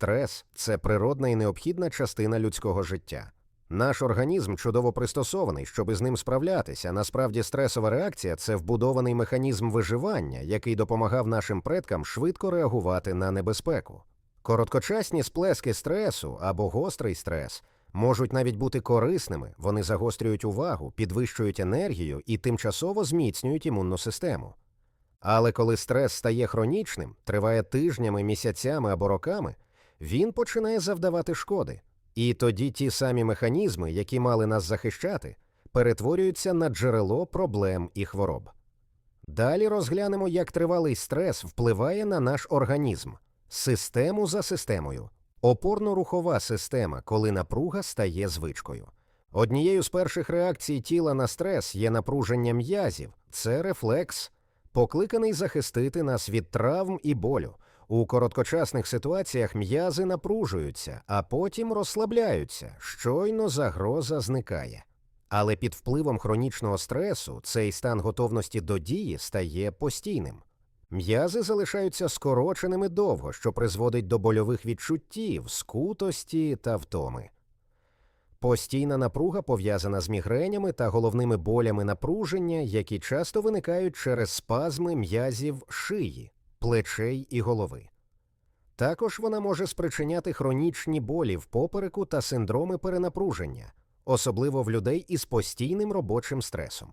Стрес це природна і необхідна частина людського життя. Наш організм чудово пристосований, щоб із ним справлятися. Насправді, стресова реакція це вбудований механізм виживання, який допомагав нашим предкам швидко реагувати на небезпеку. Короткочасні сплески стресу або гострий стрес можуть навіть бути корисними, вони загострюють увагу, підвищують енергію і тимчасово зміцнюють імунну систему. Але коли стрес стає хронічним, триває тижнями, місяцями або роками, він починає завдавати шкоди. І тоді ті самі механізми, які мали нас захищати, перетворюються на джерело проблем і хвороб. Далі розглянемо, як тривалий стрес впливає на наш організм, систему за системою, опорно-рухова система, коли напруга стає звичкою. Однією з перших реакцій тіла на стрес є напруження м'язів, це рефлекс, покликаний захистити нас від травм і болю. У короткочасних ситуаціях м'язи напружуються, а потім розслабляються, щойно загроза зникає. Але під впливом хронічного стресу цей стан готовності до дії стає постійним. М'язи залишаються скороченими довго, що призводить до больових відчуттів, скутості та втоми. Постійна напруга пов'язана з мігренями та головними болями напруження, які часто виникають через спазми м'язів шиї, плечей і голови. Також вона може спричиняти хронічні болі в попереку та синдроми перенапруження, особливо в людей із постійним робочим стресом.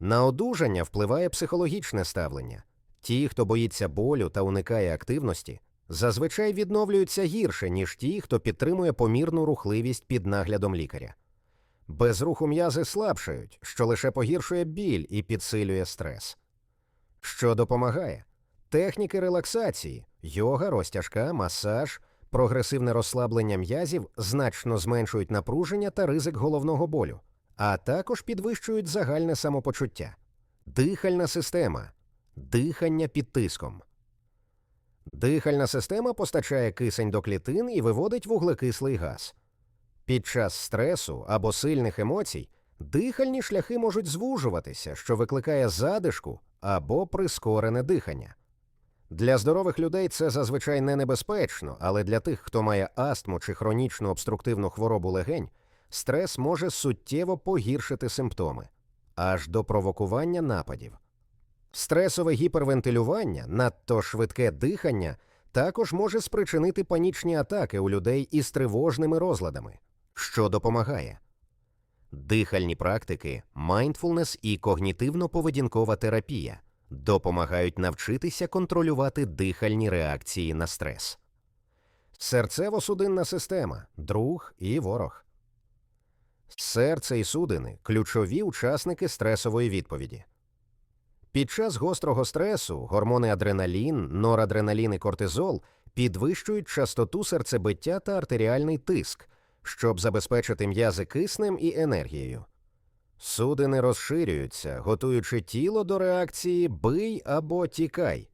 На одужання впливає психологічне ставлення. Ті, хто боїться болю та уникає активності, зазвичай відновлюються гірше, ніж ті, хто підтримує помірну рухливість під наглядом лікаря. Без руху м'язи слабшають, що лише погіршує біль і підсилює стрес. Що допомагає? Техніки релаксації, йога, розтяжка, масаж, прогресивне розслаблення м'язів значно зменшують напруження та ризик головного болю, а також підвищують загальне самопочуття. Дихальна система, дихання під тиском. Дихальна система постачає кисень до клітин і виводить вуглекислий газ. Під час стресу або сильних емоцій дихальні шляхи можуть звужуватися, що викликає задишку або прискорене дихання. Для здорових людей це зазвичай не небезпечно, але для тих, хто має астму чи хронічну обструктивну хворобу легень, стрес може суттєво погіршити симптоми аж до провокування нападів. Стресове гіпервентилювання, надто швидке дихання, також може спричинити панічні атаки у людей із тривожними розладами, що допомагає. Дихальні практики, майндфулнес і когнітивно-поведінкова терапія допомагають навчитися контролювати дихальні реакції на стрес. Серцево-судинна система друг і ворог. Серце і судини ключові учасники стресової відповіді. Під час гострого стресу гормони адреналін, норадреналін і кортизол підвищують частоту серцебиття та артеріальний тиск, щоб забезпечити м'язи киснем і енергією. Судини розширюються, готуючи тіло до реакції бий або тікай.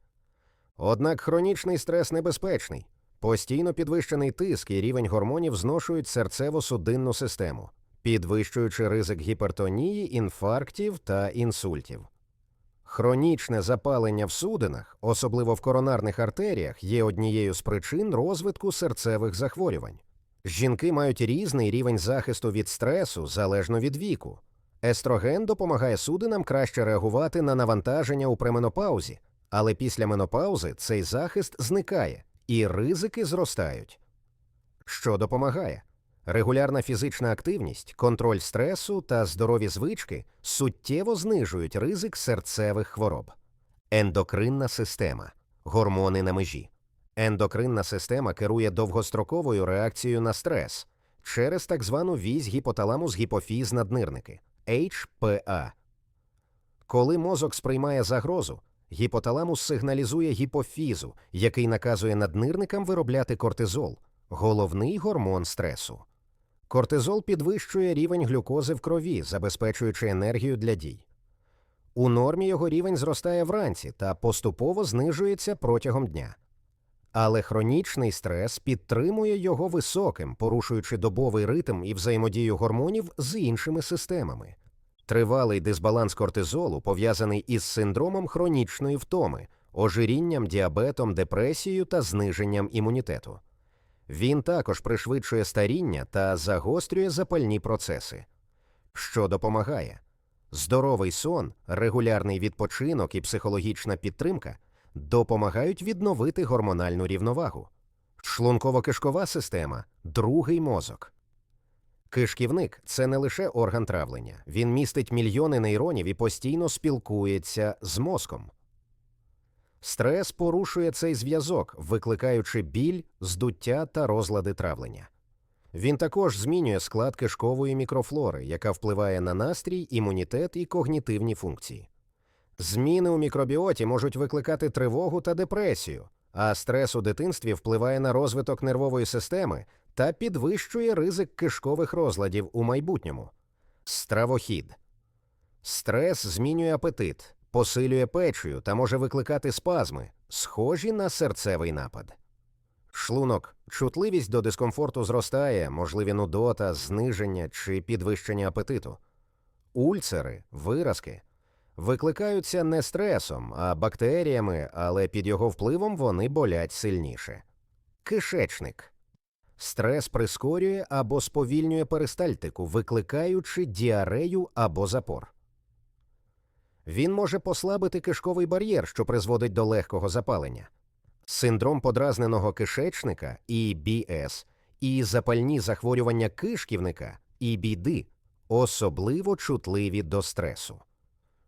Однак хронічний стрес небезпечний. Постійно підвищений тиск і рівень гормонів зношують серцево-судинну систему, підвищуючи ризик гіпертонії, інфарктів та інсультів. Хронічне запалення в судинах, особливо в коронарних артеріях, є однією з причин розвитку серцевих захворювань. Жінки мають різний рівень захисту від стресу залежно від віку. Естроген допомагає судинам краще реагувати на навантаження у пременопаузі, але після менопаузи цей захист зникає і ризики зростають. Що допомагає? Регулярна фізична активність, контроль стресу та здорові звички суттєво знижують ризик серцевих хвороб. Ендокринна система гормони на межі. Ендокринна система керує довгостроковою реакцією на стрес через так звану вісь гіпоталамус гіпофіз наднирники HPA. Коли мозок сприймає загрозу, гіпоталамус сигналізує гіпофізу, який наказує наднирникам виробляти кортизол, головний гормон стресу. Кортизол підвищує рівень глюкози в крові, забезпечуючи енергію для дій. У нормі його рівень зростає вранці та поступово знижується протягом дня. Але хронічний стрес підтримує його високим, порушуючи добовий ритм і взаємодію гормонів з іншими системами. Тривалий дисбаланс кортизолу пов'язаний із синдромом хронічної втоми, ожирінням, діабетом, депресією та зниженням імунітету. Він також пришвидшує старіння та загострює запальні процеси. Що допомагає? Здоровий сон, регулярний відпочинок і психологічна підтримка допомагають відновити гормональну рівновагу. Шлунково-кишкова система другий мозок. Кишківник це не лише орган травлення, він містить мільйони нейронів і постійно спілкується з мозком. Стрес порушує цей зв'язок, викликаючи біль, здуття та розлади травлення. Він також змінює склад кишкової мікрофлори, яка впливає на настрій, імунітет і когнітивні функції. Зміни у мікробіоті можуть викликати тривогу та депресію, а стрес у дитинстві впливає на розвиток нервової системи та підвищує ризик кишкових розладів у майбутньому. Стравохід. Стрес змінює апетит, посилює печію та може викликати спазми, схожі на серцевий напад. Шлунок. Чутливість до дискомфорту зростає, можливі нудота, зниження чи підвищення апетиту. Ульцери, виразки викликаються не стресом, а бактеріями, але під його впливом вони болять сильніше. Кишечник. Стрес прискорює або сповільнює перистальтику, викликаючи діарею або запор. Він може послабити кишковий бар'єр, що призводить до легкого запалення. Синдром подразненого кишечника EBS і запальні захворювання кишківника EBD особливо чутливі до стресу.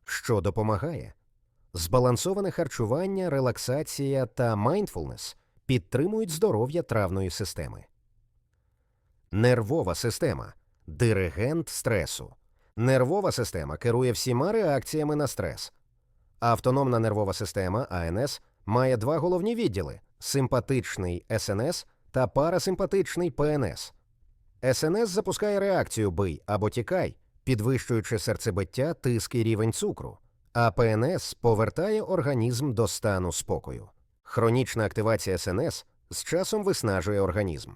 Що допомагає? Збалансоване харчування, релаксація та майндфулнес підтримують здоров'я травної системи. Нервова система диригент стресу. Нервова система керує всіма реакціями на стрес. Автономна нервова система АНС має два головні відділи симпатичний СНС та парасимпатичний ПНС. СНС запускає реакцію бий або тікай, підвищуючи серцебиття, тиск і рівень цукру, а ПНС повертає організм до стану спокою. Хронічна активація СНС з часом виснажує організм.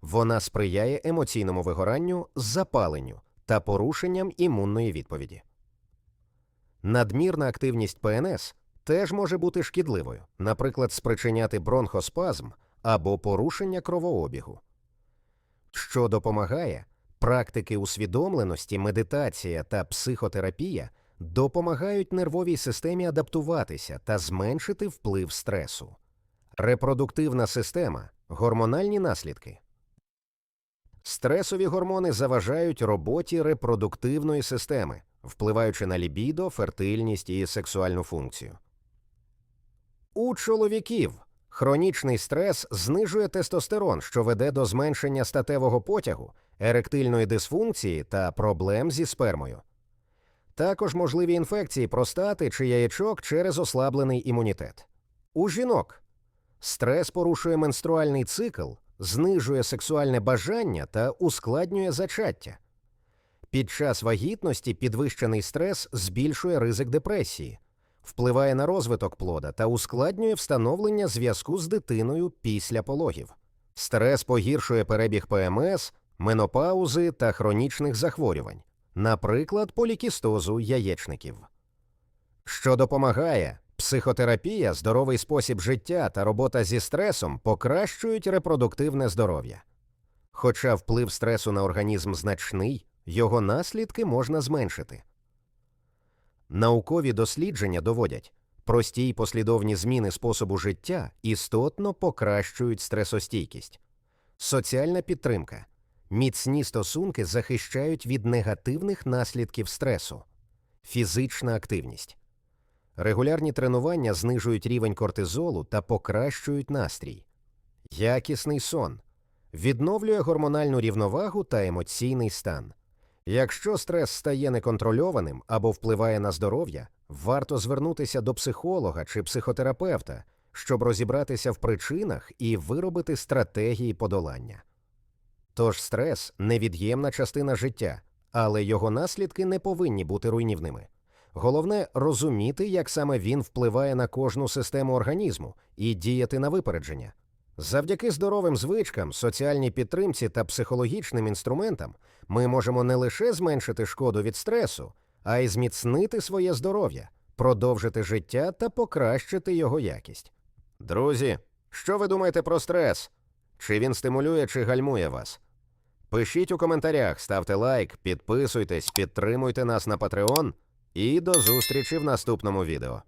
Вона сприяє емоційному вигоранню, запаленню та порушенням імунної відповіді. Надмірна активність ПНС теж може бути шкідливою, наприклад, спричиняти бронхоспазм або порушення кровообігу. Що допомагає, практики усвідомленості, медитація та психотерапія допомагають нервовій системі адаптуватися та зменшити вплив стресу. Репродуктивна система гормональні наслідки. Стресові гормони заважають роботі репродуктивної системи, впливаючи на лібідо, фертильність і сексуальну функцію. У чоловіків хронічний стрес знижує тестостерон, що веде до зменшення статевого потягу, еректильної дисфункції та проблем зі спермою. Також можливі інфекції простати чи яєчок через ослаблений імунітет. У жінок стрес порушує менструальний цикл, знижує сексуальне бажання та ускладнює зачаття. Під час вагітності підвищений стрес збільшує ризик депресії, впливає на розвиток плода та ускладнює встановлення зв'язку з дитиною після пологів. Стрес погіршує перебіг ПМС, менопаузи та хронічних захворювань, наприклад, полікістозу яєчників. Що допомагає, психотерапія, здоровий спосіб життя та робота зі стресом покращують репродуктивне здоров'я. Хоча вплив стресу на організм значний, його наслідки можна зменшити. Наукові дослідження доводять, прості й послідовні зміни способу життя істотно покращують стресостійкість. Соціальна підтримка, міцні стосунки захищають від негативних наслідків стресу, фізична активність. Регулярні тренування знижують рівень кортизолу та покращують настрій, якісний сон відновлює гормональну рівновагу та емоційний стан. Якщо стрес стає неконтрольованим або впливає на здоров'я, варто звернутися до психолога чи психотерапевта, щоб розібратися в причинах і виробити стратегії подолання. Тож стрес невід'ємна частина життя, але його наслідки не повинні бути руйнівними. Головне розуміти, як саме він впливає на кожну систему організму і діяти на випередження. Завдяки здоровим звичкам, соціальній підтримці та психологічним інструментам ми можемо не лише зменшити шкоду від стресу, а й зміцнити своє здоров'я, продовжити життя та покращити його якість. Друзі, що ви думаєте про стрес? Чи він стимулює, чи гальмує вас? Пишіть у коментарях, ставте лайк, підписуйтесь, підтримуйте нас на Patreon і до зустрічі в наступному відео.